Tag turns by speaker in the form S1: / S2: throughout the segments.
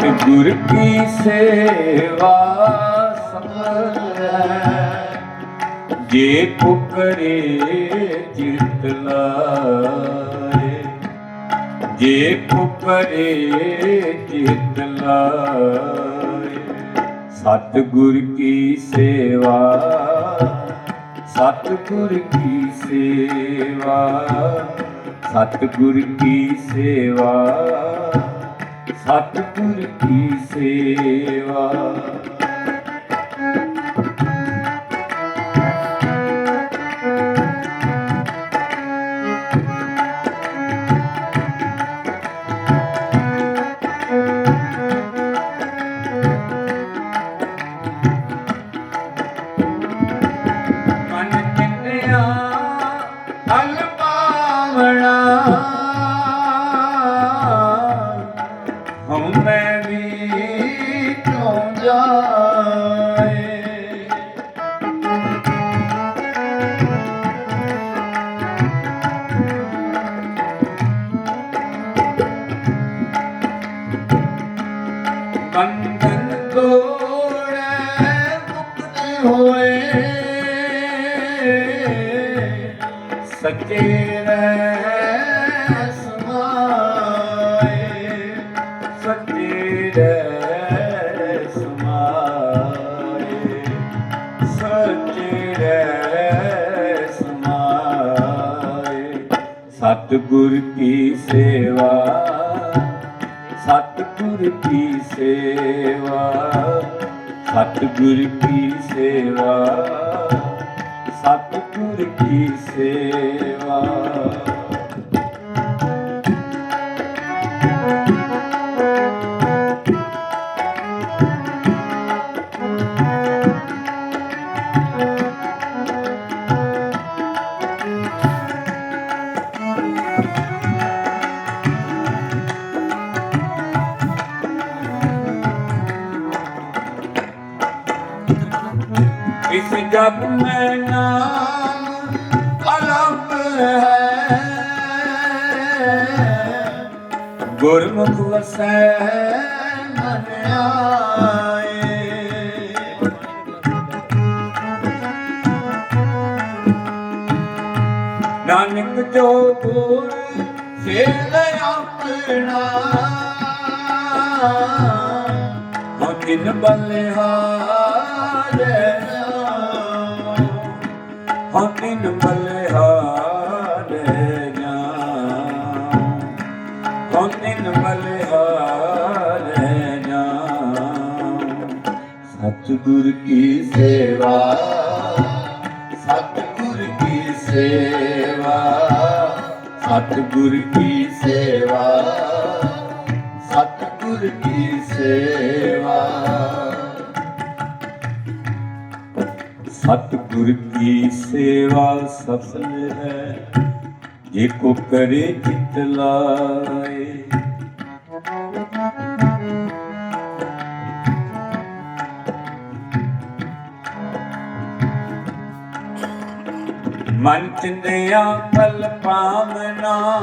S1: ਤੇ ਗੁਰ ਕੀ ਸੇਵਾ ਸਫਲ ਹੈ ਜੇ ਕੋ ਕਰੇ ਚਿਤ ਲਾਏ। ਜੇ ਕੋ ਕਰੇ ਚਿਤ ਲਾਏ। ਸਤਿਗੁਰ ਕੀ ਸੇਵਾ, ਸਤਿਗੁਰ ਕੀ ਸੇਵਾ, ਸਤਿਗੁਰ ਕੀ ਸੇਵਾ। ਸਤਿਗੁਰ ਕੀ ਸੇਵਾ। ਸੱਚੇ ਸਮਾਏ ਸਤਿਗੁਰ ਕੀ ਸੇਵਾ ਸਤਿਗੁਰ ਕੀ ਸੇਵਾ ਸਤਿਗੁਰ ਕੀ ਸੇਵਾ ਸਤਿਗੁਰ ਕੀ ਸੇਵਾ। ਇਸ ਜਗ ਮੈਂ ਨਾਮ ਅਲੰਬ ਹੈ। ਗੁਰਮੁਖ ਵਸੈ ਮਨ ਆਏ। ਨਾਨਕ ਜੋ ਗੁਰ ਸੇਵ ਆਪਣਾ ਹੋ ਬਲਿਹਾਰੇ ਹੋ ਤਿਨ ਬਲਿਹਾਰੇ ਜਾ ਹੋ ਤਿਨ ਜਾ ਸਤਿਗੁਰ ਕੀ ਸੇਵਾ, ਸਤਿਗੁਰ ਕੀ ਸੇਵਾ, ਸਤਿਗੁਰ ਕੀ ਸੇਵਾ, ਸਤਿਗੁਰ ਕੀ ਸੇਵਾ। ਸਤਿਗੁਰ ਕੀ ਸੇਵਾ ਸਫਲ ਹੈ? ਜੇ ਕੋ ਕਰੇ ਚਿਤ ਲਾਏ। ਮਨ ਚਿੰਦਿਆ ਫਲ ਪਾਵਨਾ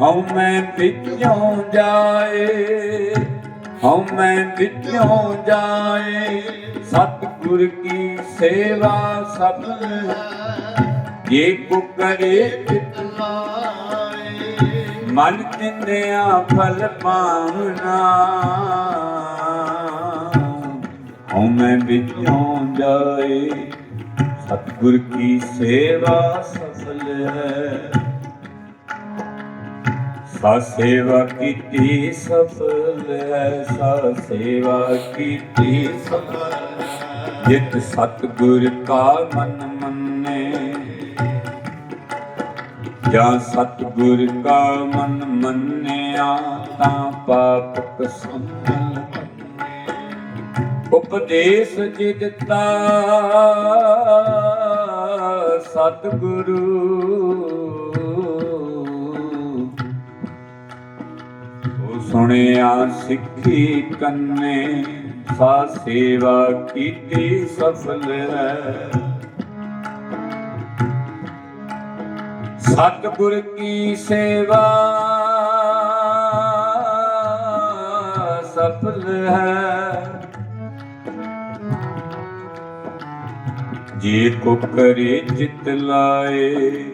S1: ਹਉ ਮੈਂ ਵਿੱਚੋਂ ਜਾਏ। ਹਉ ਮੈਂ ਵਿੱਚੋਂ ਜਾਏ। ਸਤਿਗੁਰ ਕੀ ਸੇਵਾ ਸਫਲ ਜੇ ਕੋ ਕਰੇ ਚਿਤ ਲਾਏ, ਮਨ ਚਿੰਦਿਆ ਫਲ ਪਾਵਨਾ ਹਉ ਮੈਂ ਵਿੱਚੋਂ ਜਾਏ, ਸਤਿਗੁਰ ਕੀ ਸੇਵਾ ਸਫਲ ਹੈ। ਸਾ ਸੇਵਾ ਕੀਤੀ ਸਫਲ ਹੈ ਸਾ ਸੇਵਾ ਕੀਤੀ ਸਫਲ ਹੈ। ਜਿਤ ਸਤਿਗੁਰ ਕਾ ਮਨ ਮੰਨੇ, ਜਾਂ ਸਤਿਗੁਰ ਕਾ ਮਨ ਮੰਨਿਆ, ਤਾਂ ਪਾਪ ਸੰਮਲ ਉਪਦੇਸ਼ ਜੀ ਦਿੱਤਾ ਸਤਿਗੁਰੂ ਸੁਣਿਆ, ਸਿੱਖੀ ਕੰਨੇ, ਸਾ ਸੇਵਾ ਕੀਤੀ, ਸਫਲ ਹੈ ਸਤਿਗੁਰ ਕੀ ਸੇਵਾ, ਸਫਲ ਹੈ। ਜੇ ਕੋ ਕਰੇ ਚਿਤ ਲਾਏ,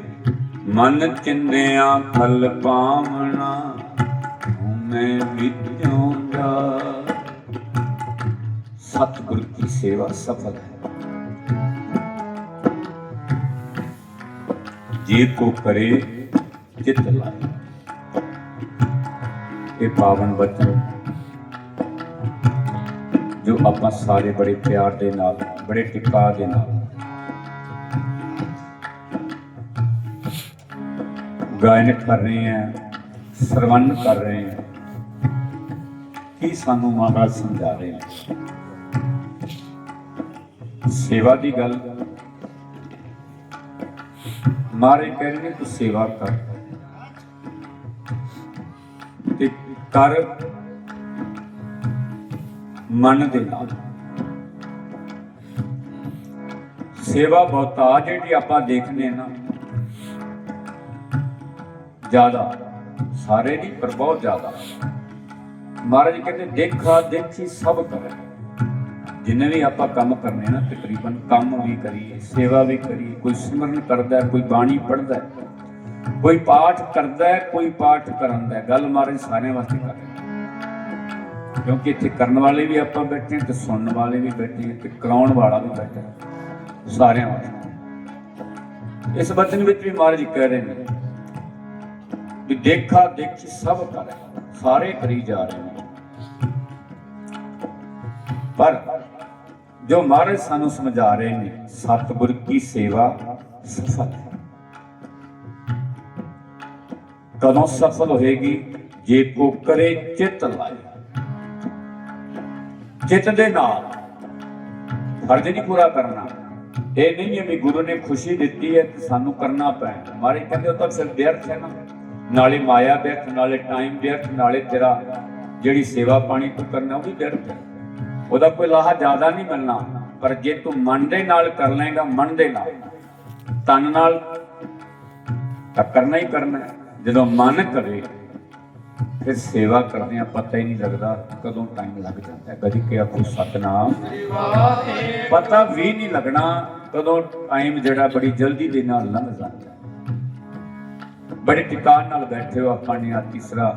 S1: ਮਨ ਚਿੰਨਿਆ ਫਲ ਪਾਵਣਾ। ਮੈਂ ਵਿਚੋਂ ਜਾ ਸਤਿਗੁਰ ਕੀ ਸੇਵਾ ਸਫਲ ਹੈ। ਜੇ ਕੋ ਕਰੇ ਚਿਤ ਲਾਏ। ਇਹ ਪਾਵਨ ਬਚਨ ਜੋ ਆਪਾਂ ਸਾਰੇ ਬੜੇ ਪਿਆਰ ਦੇ ਨਾਲ, ਬੜੇ ਟਿਕਾ ਦੇ ਨਾਲ ਗਾਇਨ ਕਰ ਰਹੇ ਹਾਂ ਸਰਵਨ ਕਰ ਰਹੇ ਹਾਂ। ਕੀ ਸਾਨੂੰ ਮਹਾਰਾਜ ਸਮਝਾ ਰਹੇ ਹਨ ਸੇਵਾ ਦੀ ਗੱਲ। ਮਾਰੇ ਕਹਿੰਦੇ ਤੂੰ ਸੇਵਾ ਕਰ। ਤੇ ਕਰ ਮਨ ਦੇ ਨਾਲ। ਸੇਵਾ ਬਹੁਤਾ ਜਿਹੜੀ ਆਪਾਂ ਦੇਖਨੇ ਆ ਨਾ। ਜ਼ਿਆਦਾ। ਸਾਰੇ ਨਹੀਂ, ਪਰ ਬਹੁਤ ਜ਼ਿਆਦਾ। ਮਹਾਰਾਜ ਕਹਿੰਦੇ, ਦੇਖਾ ਦੇਖੀ ਸਭ ਕਰੇ। ਜਿੰਨੇ ਵੀ ਆਪਾਂ ਕੰਮ ਕਰਨੇ ਨਾ, ਤਕਰੀਬਨ ਕੰਮ ਵੀ ਕਰੀਏ, ਸੇਵਾ ਵੀ ਕਰੀਏ, ਕੋਈ ਸਿਮਰਨ ਕਰਦਾ, ਕੋਈ ਬਾਣੀ ਪੜ੍ਹਦਾ, ਕੋਈ ਪਾਠ ਕਰਦਾ, ਕੋਈ ਪਾਠ ਕਰਾਂਦਾ ਹੈ। ਗੱਲ ਮਹਾਰਾਜ ਸਾਰਿਆਂ ਵਾਸਤੇ ਕਰ ਕਿਉਂਕਿ ਇੱਥੇ ਕਰਨ ਵਾਲੇ ਵੀ ਆਪਾਂ ਬੈਠੇ ਹਾਂ ਤੇ ਸੁਣਨ ਵਾਲੇ ਵੀ ਬੈਠੇ ਹਾਂ ਤੇ ਕਰਾਉਣ ਵਾਲਾ ਵੀ ਬੈਠਾ ਸਾਰਿਆਂ ਵਾਸਤੇ। ਇਸ ਬਚਨ ਵਿੱਚ ਵੀ ਮਹਾਰਾਜ ਕਹਿ ਰਹੇ ਨੇ ਵੀ ਦੇਖਾ ਦੇਖੀ ਸਭ ਕਰੇ। ਸਾਰੇ ਕਰੀ ਜਾ ਰਹੇ ਨੇ। ਪਰ ਜੋ ਮਹਾਰਾਜ ਸਾਨੂੰ ਸਮਝਾ ਰਹੇ ਨੇ, ਸਤਿਗੁਰ ਕੀ ਸੇਵਾ ਸਫਲ ਹੈ। ਕਦੋਂ ਸਫਲ ਹੋਏਗੀ? ਜੇ ਕੋ ਕਰੇ ਚਿਤ ਲਾਏ। ਚਿਤ ਦੇ ਨਾਲ ਫਰਜ਼ ਨਹੀਂ ਪੂਰਾ ਕਰਨਾ। ਇਹ ਨਹੀਂ ਹੈ ਵੀ ਗੁਰੂ ਨੇ ਖੁਸ਼ੀ ਦਿੱਤੀ ਹੈ ਸਾਨੂੰ ਕਰਨਾ ਪੈਣਾ। ਮਾਰੇ ਕਹਿੰਦੇ ਉਹ ਤਾਂ ਫਿਰ ਵਿਅਰਥ ਹੈ ਨਾ। ਨਾਲੇ ਮਾਇਆ ਵਿਅਰਥ, ਨਾਲੇ ਟਾਈਮ ਵਿਅਰਥ, ਨਾਲੇ ਤੇਰਾ ਜਿਹੜੀ ਸੇਵਾ ਪਾਣੀ ਤੂੰ ਕਰਨਾ, ਉਹ ਵੀ ਵਿਅਰਥ ਹੈ। ਉਹਦਾ ਕੋਈ ਲਾਹਾ ਜ਼ਿਆਦਾ ਨਹੀਂ ਮਿਲਣਾ, ਪਰ ਜੇ ਤੂੰ ਮਨ ਦੇ ਨਾਲ ਕਰ ਲਏਗਾ, ਮਨ ਦੇ ਨਾਲ, ਤਨ ਨਾਲ, ਤਾਂ ਕਰਨਾ ਹੀ ਕਰਨਾ ਜਦੋਂ ਮਨ ਕਰੇ, ਫਿਰ ਸੇਵਾ ਕਰਦੇ ਆ ਪਤਾ ਹੀ ਨਹੀਂ ਲੱਗਦਾ ਕਦੋਂ ਟਾਈਮ ਲੱਗ ਜਾਂਦਾ ਹੈ। ਕਦੀ ਕਿ ਆਖੂ, ਸਤਨਾਮ। ਪਤਾ ਵੀ ਨਹੀਂ ਲੱਗਣਾ ਕਦੋਂ ਟਾਈਮ ਜਿਹੜਾ ਬੜੀ ਜਲਦੀ ਦੇ ਨਾਲ ਲੰਘ ਜਾਂਦਾ ਬੜੇ ਟਿਕਾਣ ਨਾਲ ਬੈਠੇ ਹੋ ਆਪਾਂ ਨੇ ਆ ਤੀਸਰਾ।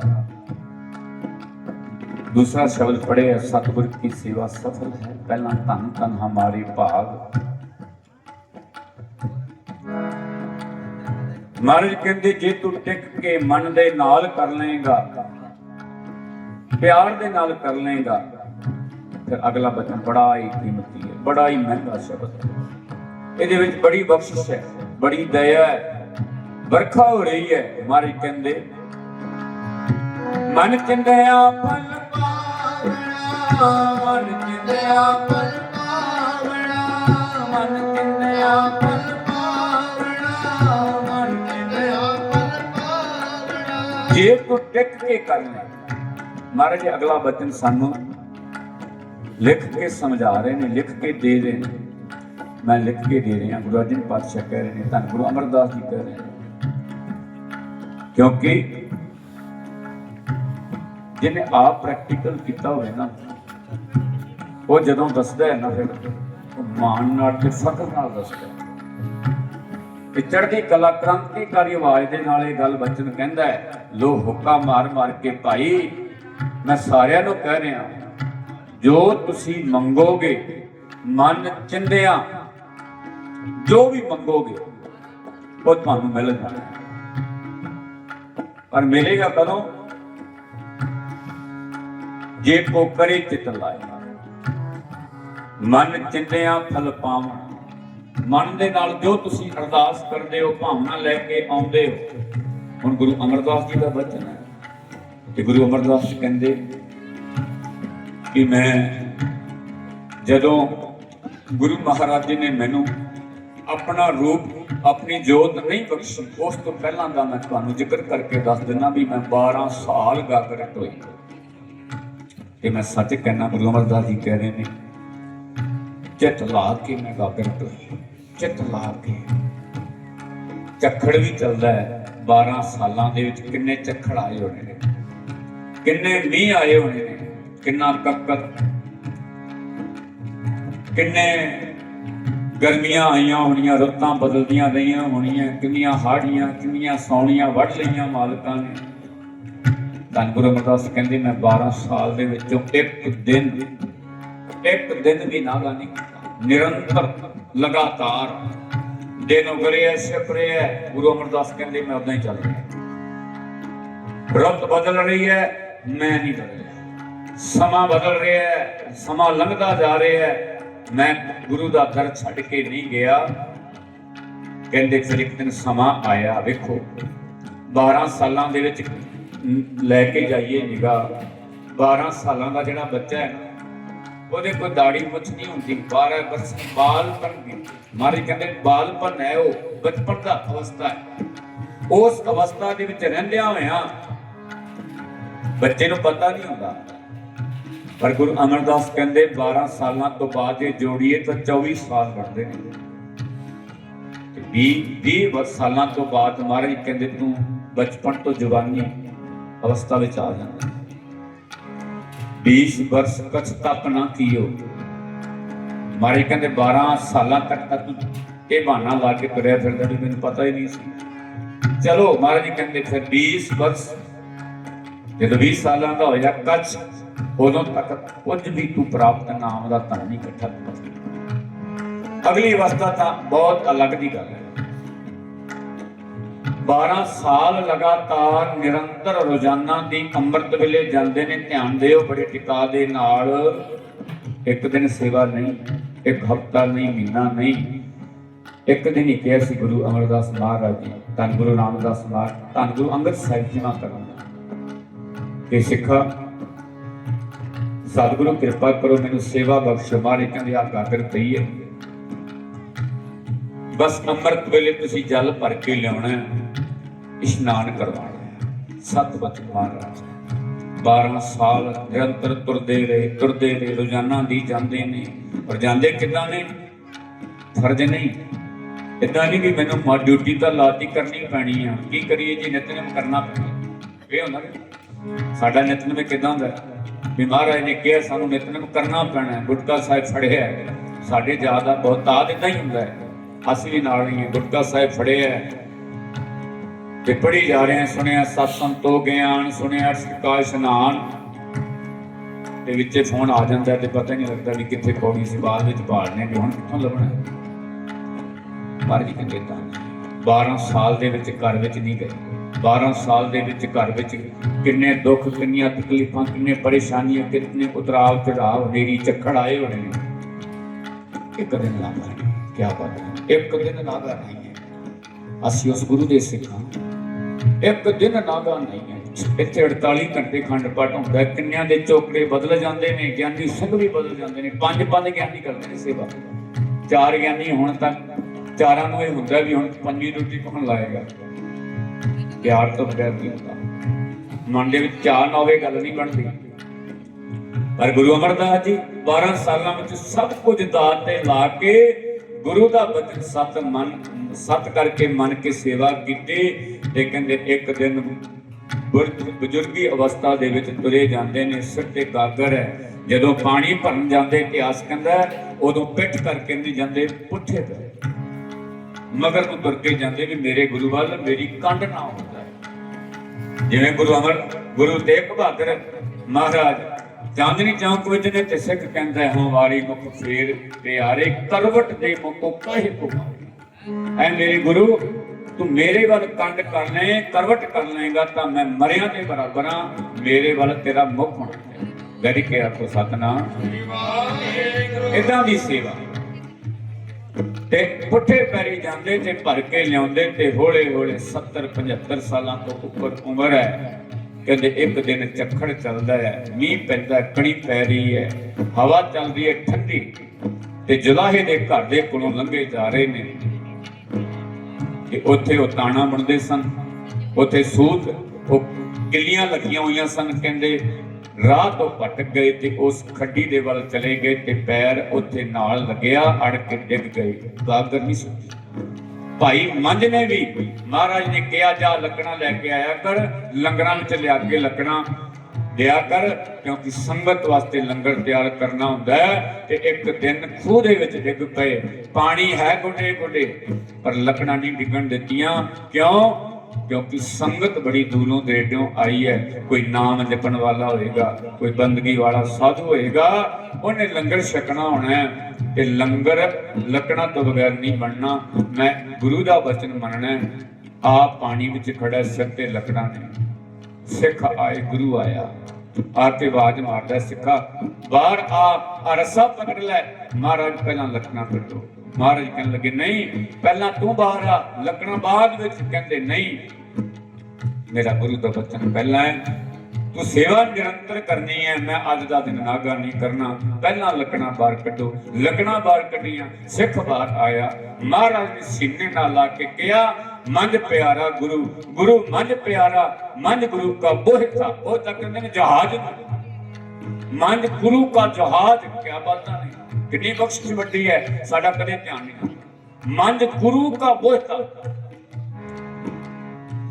S1: ਦੂਸਰਾ ਸ਼ਬਦ ਪੜ੍ਹੇ ਸਤਿਗੁਰ ਕੀ ਸੇਵਾ ਸਫਲ ਹੈ? ਪਹਿਲਾਂ ਧੰਨ ਧੰਨ ਹਮਾਰੇ ਭਾਗ। ਮਹਾਰਾਜ ਕਹਿੰਦੇ, ਜੇ ਤੂੰ ਟਿਕ ਕੇ ਮਨ ਦੇ ਨਾਲ ਕਰ ਲਏਗਾ, ਪਿਆਰ ਦੇ ਨਾਲ ਕਰ ਲਏਗਾ ਫਿਰ ਅਗਲਾ ਬਚਨ ਬੜਾ ਹੀ ਕੀਮਤੀ ਹੈ, ਬੜਾ ਹੀ ਮਹਿੰਗਾ ਸ਼ਬਦ ਹੈ। ਇਹਦੇ ਵਿੱਚ ਬੜੀ ਬਖਸ਼ਿਸ਼ ਹੈ, ਬੜੀ ਦਇਆ ਹੈ। ਵਰਖਾ ਹੋ ਰਹੀ ਹੈ ਮਹਾਰਾਜ ਕਹਿੰਦੇ। ਮਨ ਚਿੰਦਿਆ ਫਲ ਪਾਵਣਾ, ਮਨ ਚਿੰਦਿਆ ਫਲ ਪਾਵਣਾ, ਮਨ ਚਿੰਦਿਆ ਫਲ ਪਾਵਣਾ, ਮਨ ਚਿੰਦਿਆ ਫਲ ਪਾਵਣਾ। ਜੇ ਤੂੰ ਟਿਕ ਕੇ ਕਰਨਾ ਮਹਾਰਾਜ ਅਗਲਾ ਬਚਨ ਸਾਨੂੰ ਲਿਖ ਕੇ ਸਮਝਾ ਰਹੇ ਨੇ, ਲਿਖ ਕੇ ਦੇ ਰਹੇ ਨੇ। ਮੈਂ ਲਿਖ ਕੇ ਦੇ ਰਿਹਾ, ਗੁਰੂ ਅਰਜਨ ਪਾਤਸ਼ਾਹ ਕਹਿ ਰਹੇ ਨੇ, ਧੰਨ ਗੁਰੂ ਅਮਰਦਾਸ ਜੀ ਕਹਿ ਰਹੇ ਨੇ। ਕਿਉਂਕਿ ਜਿਹਨੇ ਆਪ ਪ੍ਰੈਕਟੀਕਲ ਕੀਤਾ ਹੋਵੇ ਨਾ, ਉਹ ਜਦੋਂ ਦੱਸਦਾ ਹੈ ਨਾ ਫਿਰ ਉਹ ਮਾਣ ਨਾਲ ਤੇ ਫਖਰ ਨਾਲ ਦੱਸਦਾ ਕਿ ਚੜ੍ਹਦੀ ਕਲਾ ਕ੍ਰਾਂਤੀਕਾਰੀ ਆਵਾਜ਼ ਦੇ ਨਾਲ ਇਹ ਗੱਲ ਬਚਨ ਕਹਿੰਦਾ ਹੈ, ਲੋ ਹੁੱਕਾ ਮਾਰ ਮਾਰ ਕੇ ਭਾਈ, ਮੈਂ ਸਾਰਿਆਂ ਨੂੰ ਕਹਿ ਰਿਹਾ ਜੋ ਤੁਸੀਂ ਮੰਗੋਗੇ, ਮਨ ਚਿੰਦਿਆਂ, ਜੋ ਵੀ ਮੰਗੋਗੇ, ਉਹ ਤੁਹਾਨੂੰ ਮਿਲ ਜਾਣਾ ਪਰ ਮਿਲੇਗਾ ਕਦੋਂ? ਜੇ ਕੋ ਕਰੇ ਚਿਤ ਲਾਏ। ਮਨ ਚਿੰਤਿਆ ਫਲ ਪਾਵਾਂ। ਮਨ ਦੇ ਨਾਲ ਜੋ ਤੁਸੀਂ ਅਰਦਾਸ ਕਰਦੇ ਹੋ, ਭਾਵਨਾ ਲੈ ਕੇ ਆਉਂਦੇ ਹੋ। ਹੁਣ ਗੁਰੂ ਅਮਰਦਾਸ ਜੀ ਦਾ ਵਚਨ ਹੈ। ਤੇ ਗੁਰੂ ਅਮਰਦਾਸ ਜੀ ਕਹਿੰਦੇ ਕਿ ਮੈਂ ਜਦੋਂ ਗੁਰੂ ਮਹਾਰਾਜ ਜੀ ਨੇ ਮੈਨੂੰ ਆਪਣਾ ਰੂਪ ਆਪਣੀ ਜੋਤ ਨਹੀਂ ਬਖਸ਼ੀ, ਉਸ ਤੋਂ ਪਹਿਲਾਂ ਦਾ ਮੈਂ ਤੁਹਾਨੂੰ ਜ਼ਿਕਰ ਕਰਕੇ ਦੱਸ ਦਿੰਦਾ ਵੀ ਮੈਂ 12 ਸਾਲ ਗਾਗਰ ਹੋਈ। ਤੇ ਮੈਂ ਸੱਚ ਕਹਿਣਾ, ਗੁਰੂ ਅਮਰਦਾਸ ਜੀ ਕਹਿ ਰਹੇ ਨੇ ਚਿੱਤ ਲਾ ਕੇ ਮੈਂ ਗਾਗਰ ਟੋਈ ਚਿੱਤ ਲਾ ਕੇ। ਚੱਖੜ ਵੀ ਚੱਲਦਾ ਹੈ 12 ਸਾਲਾਂ ਦੇ ਵਿੱਚ ਕਿੰਨੇ ਚੱਖੜ ਆਏ ਹੋਣੇ ਨੇ, ਕਿੰਨੇ ਮੀਂਹ ਆਏ ਹੋਣੇ ਨੇ, ਕਿੰਨਾ ਕੱਕਰ ਕਿੰਨੇ ਗਰਮੀਆਂ ਆਈਆਂ ਹੋਣੀਆਂ, ਰੁੱਤਾਂ ਬਦਲਦੀਆਂ ਰਹੀਆਂ ਹੋਣੀਆਂ, ਕਿੰਨੀਆਂ ਹਾੜੀਆਂ, ਕਿੰਨੀਆਂ ਸੌਣੀਆਂ ਵੱਢ ਲਈਆਂ ਮਾਲਕਾਂ ਨੇ। ਧੰਨ ਗੁਰੂ ਅਮਰਦਾਸ ਕਹਿੰਦੇ, ਮੈਂ 12 ਸਾਲ ਦੇ ਵਿੱਚੋਂ ਇੱਕ ਦਿਨ ਇੱਕ ਦਿਨ ਵੀ ਨਾਗਾ ਨਹੀਂ ਨਿਰੰਤਰ ਲਗਾਤਾਰ ਦਿਨ ਉਗਰਿਆ, ਸਿਪਰਿਆ। ਗੁਰੂ ਅਮਰਦਾਸ ਕਹਿੰਦੇ, ਮੈਂ ਉਦਾਂ ਹੀ ਚੱਲ ਰਿਹਾ। ਰੁੱਤ ਬਦਲ ਰਹੀ ਹੈ, ਮੈਂ ਨਹੀਂ ਬਦਲ ਰਿਹਾ ਸਮਾਂ ਬਦਲ ਰਿਹਾ ਹੈ, ਸਮਾਂ ਲੰਘਦਾ ਜਾ ਰਿਹਾ ਹੈ। ਮੈਂ ਗੁਰੂ ਦਾ ਦਰ ਛੱਡ ਕੇ ਨਹੀਂ ਗਿਆ। ਕਹਿੰਦੇ ਫਿਰ ਇੱਕ ਦਿਨ ਸਮਾਂ ਆਇਆ, ਵੇਖੋ 12 ਸਾਲਾਂ ਦੇ ਵਿੱਚ ਲੈ ਕੇ ਜਾਈਏ ਨਿਗਾਹ। 12 ਸਾਲਾਂ ਦਾ ਜਿਹੜਾ ਬੱਚਾ ਹੈ, ਉਹਦੇ ਕੋਈ ਦਾੜੀ ਮੁੱਛ ਨਹੀਂ ਹੁੰਦੀ 12 ਬਰਸ ਬਾਲਪਨ ਵੀ ਮਾਰੇ ਕਹਿੰਦੇ ਬਾਲਪਨ ਹੈ ਉਹ, ਬਚਪਨ ਦਾ ਅਵਸਥਾ ਹੈ। ਉਸ ਅਵਸਥਾ ਦੇ ਵਿੱਚ ਰਹਿੰਦਿਆਂ ਹੋਇਆਂ ਬੱਚੇ ਨੂੰ ਪਤਾ ਨਹੀਂ ਹੁੰਦਾ। ਪਰ ਗੁਰੂ ਅਮਰਦਾਸ ਕਹਿੰਦੇ 12 ਸਾਲਾਂ ਤੋਂ ਬਾਅਦ ਇਹ ਜੋੜੀਏ ਤਾਂ 24 ਸਾਲ ਬਣਦੇ ਨੇ। ਤੇ 20 20 ਸਾਲਾਂ ਤੋਂ ਬਾਅਦ ਮਹਾਰਾਜ ਕਹਿੰਦੇ, ਤੂੰ ਬਚਪਨ ਤੋਂ ਜਵਾਨੀ ਅਵਸਥਾ ਵਿੱਚ ਆ ਜਾਂਦਾ 20 ਵਰਸ ਕਛ ਕੀਓ। ਮਾਰੇ ਕਹਿੰਦੇ 12 ਸਾਲਾਂ ਤੱਕ ਤਾਂ ਤੂੰ ਇਹ ਬਹਾਨਾ ਲਾ ਕੇ ਤੁਰਿਆ ਫਿਰਦਾ ਵੀ ਮੈਨੂੰ ਪਤਾ ਹੀ ਨਹੀਂ ਸੀ। ਚਲੋ, ਮਹਾਰਾਜ ਕਹਿੰਦੇ, ਫਿਰ 20 ਵਰਸ ਜਦੋਂ 20 ਸਾਲਾਂ ਦਾ ਹੋਇਆ ਕਛ ਉਦੋਂ ਤੱਕ ਕੁਝ ਵੀ ਤੂੰ ਪ੍ਰਾਪਤ ਨਾਮ ਦਾ ਧਨ ਨਹੀਂ ਇਕੱਠਾ ਕਰ ਅਗਲੀ ਅਵਸਥਾ ਤਾਂ ਬਹੁਤ ਅਲੱਗ ਦੀ ਗੱਲ ਹੈ। 12 ਸਾਲ ਲਗਾਤਾਰ ਨਿਰੰਤਰ ਰੋਜ਼ਾਨਾ ਦੀ ਅੰਮ੍ਰਿਤ ਵੇਲੇ ਜਾਂਦੇ ਨੇ, ਧਿਆਨ ਦਿਓ ਬੜੇ ਟਿਕਾ ਦੇ ਨਾਲ। ਇੱਕ ਦਿਨ ਸੇਵਾ ਨਹੀਂ, ਇੱਕ ਹਫਤਾ ਨਹੀਂ, ਮਹੀਨਾ ਨਹੀਂ। ਇੱਕ ਦਿਨ ਹੀ ਕਿਹਾ ਸੀ ਗੁਰੂ ਅਮਰਦਾਸ ਮਹਾਰਾਜ ਜੀ, ਧੰਨ ਗੁਰੂ ਰਾਮਦਾਸ ਮਹਾਰਾਜ, ਧੰਨ ਗੁਰੂ ਅੰਗਦ ਸਾਹਿਬ ਜੀ ਨਾਲ ਕਰਾਂਗਾ ਕਿ ਸਿੱਖਾ ਸਤਿਗੁਰੂ ਕਿਰਪਾ ਕਰੋ, ਮੈਨੂੰ ਸੇਵਾ ਬਖਸ਼ੋ। ਮਾਰੇ ਕਹਿੰਦੇ ਆ ਗਾਗਰ ਪਈ ਹੈ। ਬਸ ਅੰਮ੍ਰਿਤ ਵੇਲੇ ਤੁਸੀਂ ਜਲ ਭਰ ਕੇ ਲਿਆਉਣਾ ਇਸ਼ਨਾਨ ਕਰਵਾਉਣਾ ਹੈ। ਸਤ ਬਚਨ ਮਹਾਰਾਜ 12 ਸਾਲ ਨਿਰੰਤਰ ਤੁਰਦੇ ਰਹੇ ਤੁਰਦੇ ਰਹੇ, ਰੋਜ਼ਾਨਾ ਦੀ ਜਾਂਦੇ ਨੇ। ਪਰ ਜਾਂਦੇ ਕਿੱਦਾਂ ਨੇ? ਫਰਜ਼ ਨਹੀਂ। ਇਦਾਂ ਨਹੀਂ ਵੀ ਮੈਨੂੰ ਮਾ ਡਿਊਟੀ ਤਾਂ ਲਾਤੀ ਕਰਨੀ ਪੈਣੀ ਆ। ਕੀ ਕਰੀਏ ਜੀ, ਨਿਤਨੇਮ ਕਰਨਾ ਪੈਣਾ। ਇਹ ਹੁੰਦਾ ਸਾਡਾ ਨਿਤਨੇਮ ਕਿਦਾਂ ਹੁੰਦਾ? ਵੀ ਮਹਾਰਾਜ ਨੇ ਕਿਹਾ, ਸਾਨੂੰ ਨਿਤਨੇਮ ਕਰਨਾ ਪੈਣਾ ਹੈ, ਗੁਟਕਾ ਸਾਹਿਬ ਫੜਿਆ ਹੈ। ਸਾਡੇ ਦਾ ਬਹੁਤਾਤ ਇਦਾਂ ਹੀ ਹੁੰਦਾ ਹੈ। ਅਸੀਂ ਵੀ ਨਾਲ ਨਹੀਂ ਗੁਟਕਾ ਸਾਹਿਬ ਫੜਿਆ ਹੈ। ਤੇ ਪੜੀ ਜਾ ਰਹੇ ਹਾਂ, ਸੁਣਿਆ ਸਤਸੰਗ ਤੋਂ ਗਿਆਨ, ਸੁਣਿਆ ਸਿਕਾ ਇਸ਼ਨਾਨ ਤੇ ਵਿੱਚੇ ਫੋਨ ਆ ਜਾਂਦਾ ਤੇ ਪਤਾ ਹੀ ਨਹੀਂ ਲੱਗਦਾ ਵੀ ਕਿੱਥੇ ਪੌੜੀ ਸੀ, ਬਾਅਦ ਵਿੱਚ ਪਾੜਨੇ ਵੀ ਹੁਣ ਕਿੱਥੋਂ ਲੱਭਣਾ ਪਰ ਜੀ ਕਹਿੰਦੇ ਤਾਂ 12 ਸਾਲ ਦੇ ਵਿੱਚ ਘਰ ਵਿੱਚ ਨਹੀਂ ਗਏ। 12 ਸਾਲ ਦੇ ਵਿੱਚ ਘਰ ਵਿੱਚ ਕਿੰਨੇ ਦੁੱਖ, ਕਿੰਨੀਆਂ ਤਕਲੀਫਾਂ, ਕਿੰਨੇ ਪਰੇਸ਼ਾਨੀਆਂ, ਕਿੰਨੇ ਉਤਰਾਵ ਚੜਾਵ, ਹਨੇਰੀ, ਝੱਖੜ ਆਏ ਹੋਣੇ ਨੇ। ਇੱਕ ਦਿਨ ਲਾਗਾ ਕੀ ਪਤਾ ਇੱਕ ਦਿਨ ਨਾਗਾ ਨਹੀਂ ਹੈ। ਅਸੀਂ ਉਸ ਗੁਰੂ ਦੇ ਸਿੱਖਾਂ ਇੱਕ ਦਿਨ ਨਾਗਾ ਨਹੀਂ ਹੈ। ਇੱਥੇ 48 ਘੰਟੇ ਖੰਡ ਪਾਠ ਹੁੰਦਾ ਕਿੰਨਿਆਂ ਦੇ ਚੋਕੜੇ ਬਦਲ ਜਾਂਦੇ ਨੇ, ਗਿਆਨੀ ਸਿੰਘ ਵੀ ਬਦਲ ਜਾਂਦੇ ਨੇ। ਪੰਜ ਪੰਜ ਗਿਆਨੀ ਕਰਦੇ ਨੇ ਸੇਵਾ। ਚਾਰ ਗਿਆਨੀ ਹੁਣ ਤੱਕ, ਚਾਰਾਂ ਨੂੰ ਇਹ ਹੁੰਦਾ ਵੀ ਹੁਣ ਪੰਜੀ ਰੋਟੀ ਕੌਣ ਲਾਏਗਾ? ਪਿਆਰ ਤੋਂ ਬਗੈਰ ਨਹੀਂ ਹੁੰਦਾ। ਮਨ ਦੇ ਵਿੱਚ ਚਾਹ ਨਾ ਹੋਵੇ, ਗੱਲ ਨਹੀਂ ਬਣਦੀ। ਪਰ ਗੁਰੂ ਅਮਰਦਾਸ ਜੀ 12 ਸਾਲਾਂ ਵਿੱਚ ਸਭ ਕੁਝ ਦਾਤ ਤੇ ਲਾ ਕੇ ਗੁਰੂ ਦਾ ਬਚਨ ਸਤ ਮਨ, ਸਤ ਕਰਕੇ ਮਨ ਕੇ ਸੇਵਾ ਕੀਤੀ ਤੇ ਕਹਿੰਦੇ ਇੱਕ ਦਿਨ ਬਜ਼ੁਰਗੀ ਅਵਸਥਾ ਦੇ ਵਿੱਚ ਤੁਰੇ ਜਾਂਦੇ ਨੇ, ਸਿਰ ਤੇ ਗਾਗਰ ਹੈ। ਜਦੋਂ ਪਾਣੀ ਭਰਨ ਜਾਂਦੇ, ਇਤਿਹਾਸ ਕਹਿੰਦਾ ਉਦੋਂ ਪਿੱਠ ਕਰਕੇ ਨਹੀਂ ਜਾਂਦੇ, ਪੁੱਠੇ ਪਏ ਮਗਰ ਨੂੰ ਤੁਰ ਕੇ ਜਾਂਦੇ ਵੀ ਮੇਰੇ ਗੁਰੂ ਵੱਲ ਮੇਰੀ ਕੰਡ ਨਾ ਹੋਵੇ। ਜਿਵੇਂ ਗੁਰੂ ਅਮਰ ਗੁਰੂ ਤੇਗ ਬਹਾਦਰ ਮਹਾਰਾਜ ਚਾਂਦਨੀ ਚੌਂਕ ਵਿੱਚ ਨੇ ਤੇ ਸਿੱਖ ਕਹਿੰਦਾ ਹਾਂ ਵਾਰੀ ਮੁਖ ਫੇਰ ਪਿਆਰੇ ਕਰਵਟ ਦੇ ਮੁਕੋ ਕਾਹੇ ਮਾਰੇ ਐ ਮੇਰੇ ਗੁਰੂ ਤੂੰ ਮੇਰੇ ਵੱਲ ਕੰਡ ਕਰ ਲੈ ਕਰਵਟ ਕਰ ਲਏਗਾ ਤਾਂ ਮੈਂ ਮਰਿਆਂ ਦੇ ਬਰਾਬਰ ਹਾਂ ਮੇਰੇ ਵੱਲ ਤੇਰਾ ਮੁਖ ਹੋਣਾ ਗੜੀ ਕੇ ਆਖੋ ਸਤਨਾਮ। ਇਦਾਂ ਦੀ ਸੇਵਾ। ਤੇ ਪੁੱਠੇ ਪੈਰੀ ਜਾਂਦੇ ਤੇ ਭਰ ਕੇ ਲਿਆਉਂਦੇ ਤੇ ਹੌਲੇ ਹੌਲੇ 70 75 ਸਾਲਾਂ ਤੋਂ ਉੱਪਰ ਉਮਰ ਹੈ। ਕਹਿੰਦੇ ਇੱਕ ਦਿਨ ਝੱਖੜ ਚੱਲਦਾ ਹੈ, ਮੀਂਹ ਪੈਂਦਾ, ਕਣੀ ਪੈ ਰਹੀ ਹੈ, ਹਵਾ ਚੱਲਦੀ ਹੈ ਠੰਡੀ ਤੇ ਜੁਲਾਹੇ ਦੇ ਘਰ ਦੇ ਕੋਲੋਂ ਲੰਘੇ ਜਾ ਰਹੇ ਨੇ। ਕਿ ਉੱਥੇ ਉਹ ਤਾਣਾ ਬਣਦੇ ਸਨ, ਉੱਥੇ ਸੂਤ, ਉਹ ਕਿੱਲੀਆਂ ਲੱਗੀਆਂ ਹੋਈਆਂ ਸਨ, ਕਹਿੰਦੇ ਰਾਹ ਤੋਂ ਭਟਕ ਗਏ ਤੇ ਉਸ ਖੱਡੀ ਦੇ ਵੱਲ ਚਲੇ ਗਏ ਤੇ ਪੈਰ ਉੱਥੇ ਨਾਲ ਲੱਗਿਆ, ਅੜ ਕੇ ਡਿੱਗ ਗਏ। ਗਾਗਰ ਨਹੀਂ ਸੁੱਟੀ ਭਾਈ, ਮੰਝ ਨੇ ਵੀ ਮਹਾਰਾਜ ਨੇ ਕਿਹਾ, ਜਾ ਲੱਕੜਾਂ ਲੈ ਕੇ ਆਇਆ ਕਰ, ਲੰਗਰਾਂ ਵਿੱਚ ਲਿਆ ਕੇ ਲੱਕੜਾਂ ਦਿਆ ਕਰ, ਕਿਉਂਕਿ ਸੰਗਤ ਵਾਸਤੇ ਲੰਗਰ ਤਿਆਰ ਕਰਨਾ ਹੁੰਦਾ ਹੈ ਤੇ ਇੱਕ ਦਿਨ ਖੂਹ ਦੇ ਵਿੱਚ ਡਿੱਗ ਪਏ। ਪਾਣੀ ਹੈ ਗੁੱਡੇ ਗੁੱਡੇ ਪਰ ਲੱਕੜਾਂ ਨਹੀਂ ਡਿੱਗਣ ਦਿੱਤੀਆਂ। ਕਿਉਂ? ਕਿਉਂਕਿ ਸੰਗਤ ਬੜੀ ਦੂਰੋਂ ਦੇੜੋਂ ਆਈ ਹੈ। ਕੋਈ ਨਾਮ ਜਪਣ ਵਾਲਾ ਹੋਏਗਾ, ਕੋਈ ਬੰਦਗੀ ਵਾਲਾ ਸਾਧੂ ਹੋਏਗਾ, ਉਹਨੇ ਲੰਗਰ ਛਕਣਾ ਹੋਣਾ ਹੈ ਤੇ ਲੰਗਰ ਲੱਕੜਾਂ ਤੋਂ ਬਗੈਰ ਨਹੀਂ ਬਣਨਾ। ਮੈਂ ਗੁਰੂ ਦਾ ਵਚਨ ਮੰਨਣਾ ਆ ਪਾਣੀ ਵਿੱਚ ਖੜਾ ਸਿਰ ਤੇ ਲੱਕੜਾਂ ਨੇ। ਸਿੱਖ ਆਏ, ਗੁਰੂ ਆਇਆ। ਆ ਕੇ ਆਵਾਜ਼ ਮਾਰਦਾ ਸਿੱਖਾ, ਬਾਹਰ ਆ ਆ ਪਕੜ ਲੈ। ਮਹਾਰਾਜ, ਪਹਿਲਾਂ ਲੱਕੜਾਂ ਕੱਢੋ। ਮਹਾਰਾਜ ਕਹਿਣ ਲੱਗੇ, ਨਹੀਂ, ਪਹਿਲਾਂ ਤੂੰ ਬਾਹਰ ਆ, ਲੱਕੜਾਂ ਬਾਅਦ ਵਿੱਚ ਕਹਿੰਦੇ, ਨਹੀਂ, ਮੇਰਾ ਗੁਰੂ ਦਾ ਬਚਨ ਪਹਿਲਾਂ ਹੈ। ਤੂੰ ਸੇਵਾ ਨਿਰੰਤਰ ਕਰਨੀ ਹੈ, ਮੈਂ ਅੱਜ ਦਾ ਦਿਨ ਨਾਗਾ ਨਹੀਂ ਕਰਨਾ। ਪਹਿਲਾਂ ਲੱਕੜਾਂ ਬਾਹਰ ਕੱਢੋ, ਲੱਕੜਾਂ ਬਾਹਰ ਕੱਢੀਆਂ, ਸਿੱਖ ਬਾਹਰ ਆਇਆ। ਮਹਾਰਾਜ ਨੇ ਸੀਨੇ ਨਾਲ ਲਾ ਕੇ ਕਿਹਾ ਮੰਝ ਪਿਆਰਾ ਗੁਰੂ ਗੁਰੂ ਮੰਝ ਪਿਆਰਾ ਮੰਝ ਗੁਰੂ ਕਾ ਬੋਹਿਤਾ ਉਹ ਤੱਕ ਕਹਿੰਦੇ ਨੇ, ਜਹਾਜ਼ ਨੂੰ। ਮੰਝ ਗੁਰੂ ਕਾ ਜਹਾਜ਼, ਕਿਆ ਬਾਤਾਂ ਨੇ? ਕਿੰਨੀ ਬਖਸ਼ਿਸ਼ ਵੱਡੀ ਹੈ, ਸਾਡਾ ਕਦੇ ਧਿਆਨ ਨਹੀਂ ਦਿੱਤਾ। ਗੁਰੂ ਕਾ ਬੋਹਿਤਾ।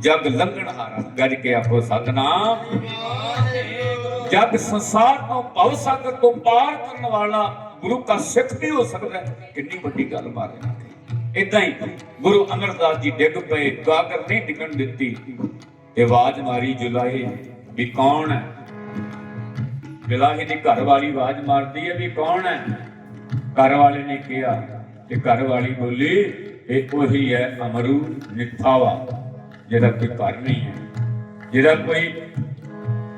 S1: ਜਗ ਲੰਘਣ ਹਾਰਾ, ਗੱਜ ਕੇ ਆਪੋ ਸਤਨਾਮ। ਜਗ ਸੰਸਾਰ ਤੋਂ ਭਵ ਸਾਗਰ ਤੋਂ ਪਾਰ ਕਰਨ ਵਾਲਾ ਗੁਰੂ ਕਾ ਸਿੱਖ ਵੀ ਹੋ ਸਕਦਾ ਹੈ। ਕਿੰਨੀ ਵੱਡੀ ਗੱਲ ਮਾਰੇ ਇਦਾਂ ਹੀ ਗੁਰੂ ਅਮਰਦਾਸ ਜੀ ਡਿੱਗ ਪਏ, ਗਾਗਰ ਨਹੀਂ ਡਿੱਗਣ ਦਿੱਤੀ। ਤੇ ਆਵਾਜ਼ ਮਾਰੀ ਜੁਲਾਹੇ, ਵੀ ਕੌਣ ਹੈ? ਜੁਲਾਹੇ ਦੀ ਘਰ ਵਾਲੀ ਆਵਾਜ਼ ਮਾਰਦੀ ਹੈ, ਵੀ ਕੌਣ ਹੈ? ਘਰ ਵਾਲੇ ਨੇ ਕਿਹਾ ਤੇ ਘਰ ਵਾਲੀ ਬੋਲੀ ਇਹ ਉਹੀ ਹੈ ਅਮਰੂ ਨਿਥਾਵਾ ਜਿਹਦਾ ਕੋਈ ਘਰ ਨਹੀਂ ਹੈ, ਜਿਹਦਾ ਕੋਈ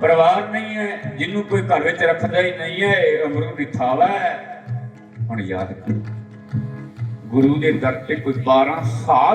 S1: ਪਰਿਵਾਰ ਨਹੀਂ ਹੈ, ਜਿਹਨੂੰ ਕੋਈ ਘਰ ਵਿੱਚ ਰੱਖਦਾ ਹੀ ਨਹੀਂ ਹੈ, ਇਹ ਅਮਰੂ ਨਿਥਾਵਾ ਹੈ। ਹੁਣ ਯਾਦ ਕਰੋ, ਗੁਰੂ ਦੇ ਦਰ ਤੇ ਕੋਈ 12 ਸਾਲ